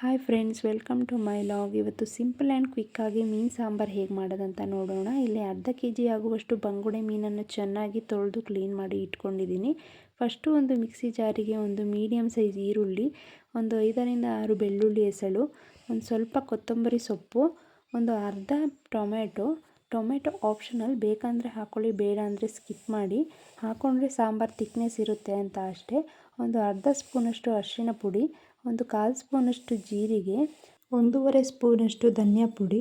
Hi friends welcome to my vlog ಇವತ್ತು simple and ಕ್ವಿಕ್ಕಾಗಿ ಮೀನು ಸಾಂಬಾರು ಹೇಗೆ ಮಾಡೋದಂತ ನೋಡೋಣ. ಇಲ್ಲಿ ಅರ್ಧ ಕೆ ಜಿ ಆಗುವಷ್ಟು ಬಂಗುಡೆ ಮೀನನ್ನು ಚೆನ್ನಾಗಿ ತೊಳೆದು ಕ್ಲೀನ್ ಮಾಡಿ ಇಟ್ಕೊಂಡಿದ್ದೀನಿ. ಫಸ್ಟು ಒಂದು ಮಿಕ್ಸಿ ಜಾರಿಗೆ ಒಂದು ಮೀಡಿಯಮ್ ಸೈಜ್ ಈರುಳ್ಳಿ, ಒಂದು ಐದರಿಂದ ಆರು ಬೆಳ್ಳುಳ್ಳಿ ಎಸಳು ಒಂದು ಸ್ವಲ್ಪ ಕೊತ್ತಂಬರಿ ಸೊಪ್ಪು, ಒಂದು ಅರ್ಧ ಟೊಮೆಟೊ ಟೊಮೆಟೊ ಆಪ್ಷನಲ್ ಬೇಕಂದರೆ ಹಾಕ್ಕೊಳ್ಳಿ ಬೇಡ ಅಂದರೆ ಸ್ಕಿಪ್ ಮಾಡಿ. ಹಾಕ್ಕೊಂಡ್ರೆ ಸಾಂಬಾರು ತಿಕ್ನೆಸ್ ಇರುತ್ತೆ ಅಂತ ಅಷ್ಟೇ. ಒಂದು ಅರ್ಧ ಸ್ಪೂನಷ್ಟು ಅರಿಶಿನ ಪುಡಿ ಒಂದು ಕಾಲು ಸ್ಪೂನಷ್ಟು ಜೀರಿಗೆ, ಒಂದೂವರೆ ಸ್ಪೂನಷ್ಟು ಧನಿಯಾ ಪುಡಿ,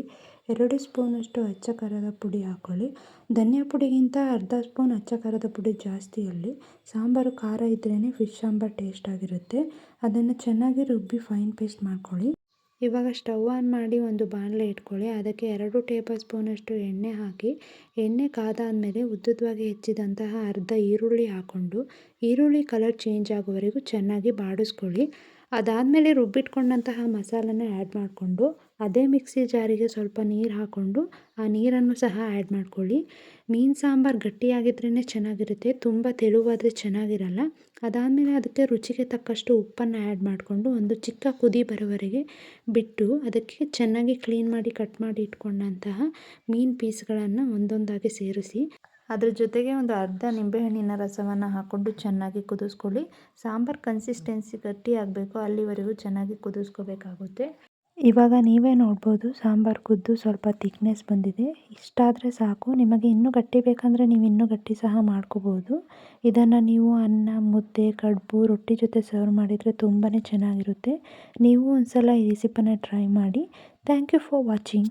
ಎರಡು ಸ್ಪೂನಷ್ಟು ಅಚ್ಚ ಖಾರದ ಪುಡಿ ಹಾಕ್ಕೊಳ್ಳಿ ಧನಿಯಾ ಪುಡಿಗಿಂತ ಅರ್ಧ ಸ್ಪೂನ್ ಅಚ್ಚ ಖಾರದ ಪುಡಿ ಜಾಸ್ತಿಯಲ್ಲಿ ಸಾಂಬಾರು ಖಾರ ಇದ್ರೇ ಫಿಶ್ ಸಾಂಬಾರು ಟೇಸ್ಟಾಗಿರುತ್ತೆ ಅದನ್ನು ಚೆನ್ನಾಗಿ ರುಬ್ಬಿ ಫೈನ್ ಪೇಸ್ಟ್ ಮಾಡ್ಕೊಳ್ಳಿ. ಇವಾಗ ಸ್ಟವ್ ಆನ್ ಮಾಡಿ ಒಂದು ಬಾಣಲೆ ಇಟ್ಕೊಳ್ಳಿ. ಅದಕ್ಕೆ ಎರಡು ಟೇಬಲ್ ಸ್ಪೂನಷ್ಟು ಎಣ್ಣೆ ಹಾಕಿ. ಎಣ್ಣೆ ಕಾದಾದಮೇಲೆ ಉದ್ದುದ್ದವಾಗಿ ಹೆಚ್ಚಿದಂತಹ ಅರ್ಧ ಈರುಳ್ಳಿ ಹಾಕ್ಕೊಂಡು, ಈರುಳ್ಳಿ ಕಲರ್ ಚೇಂಜ್ ಆಗೋವರೆಗೂ ಚೆನ್ನಾಗಿ ಬಾಡಿಸ್ಕೊಳ್ಳಿ. ಅದಾದಮೇಲೆ ರುಬ್ಬಿಟ್ಕೊಂಡಂತಹ ಮಸಾಲನ ಆ್ಯಡ್ ಮಾಡಿಕೊಂಡು, ಅದೇ ಮಿಕ್ಸಿ ಜಾರಿಗೆ ಸ್ವಲ್ಪ ನೀರು ಹಾಕ್ಕೊಂಡು ಆ ನೀರನ್ನು ಸಹ ಆ್ಯಡ್ ಮಾಡ್ಕೊಳ್ಳಿ. ಮೀನು ಸಾಂಬಾರು ಗಟ್ಟಿಯಾಗಿದ್ರೇ ಚೆನ್ನಾಗಿರುತ್ತೆ, ತುಂಬ ತೆಳುವಾದರೆ ಚೆನ್ನಾಗಿರಲ್ಲ. ಅದಾದಮೇಲೆ ಅದಕ್ಕೆ ರುಚಿಗೆ ತಕ್ಕಷ್ಟು ಉಪ್ಪನ್ನು ಆ್ಯಡ್ ಮಾಡಿಕೊಂಡು, ಒಂದು ಚಿಕ್ಕ ಕುದಿ ಬರೋವರೆಗೆ ಬಿಟ್ಟು, ಅದಕ್ಕೆ ಚೆನ್ನಾಗಿ ಕ್ಲೀನ್ ಮಾಡಿ ಕಟ್ ಮಾಡಿ ಇಟ್ಕೊಂಡಂತಹ ಮೀನು ಪೀಸ್ಗಳನ್ನು ಒಂದೊಂದಾಗಿ ಸೇರಿಸಿ. ಅದ್ರ ಜೊತೆಗೆ ಒಂದು ಅರ್ಧ ನಿಂಬೆಹಣ್ಣಿನ ರಸವನ್ನು ಹಾಕ್ಕೊಂಡು ಚೆನ್ನಾಗಿ ಕುದಿಸ್ಕೊಳ್ಳಿ. ಸಾಂಬಾರು ಕನ್ಸಿಸ್ಟೆನ್ಸಿ ಗಟ್ಟಿ ಆಗಬೇಕು, ಅಲ್ಲಿವರೆಗೂ ಚೆನ್ನಾಗಿ ಕುದಿಸ್ಕೋಬೇಕಾಗುತ್ತೆ. ಇವಾಗ ನೀವೇ ನೋಡ್ಬೋದು, ಸಾಂಬಾರು ಕುದ್ದು ಸ್ವಲ್ಪ ತಿಕ್ನೆಸ್ ಬಂದಿದೆ. ಇಷ್ಟಾದರೆ ಸಾಕು. ನಿಮಗೆ ಇನ್ನೂ ಗಟ್ಟಿ ಬೇಕಂದರೆ ನೀವು ಇನ್ನೂ ಗಟ್ಟಿ ಸಹ ಮಾಡ್ಕೋಬೋದು. ಇದನ್ನು ನೀವು ಅನ್ನ, ಮುದ್ದೆ, ಕಡುಬು, ರೊಟ್ಟಿ ಜೊತೆ ಸರ್ವ್ ಮಾಡಿದರೆ ತುಂಬಾ ಚೆನ್ನಾಗಿರುತ್ತೆ. ನೀವು ಒಂದು ಸಲ ಈ ರೆಸಿಪನ್ನ ಟ್ರೈ ಮಾಡಿ. Thank you for watching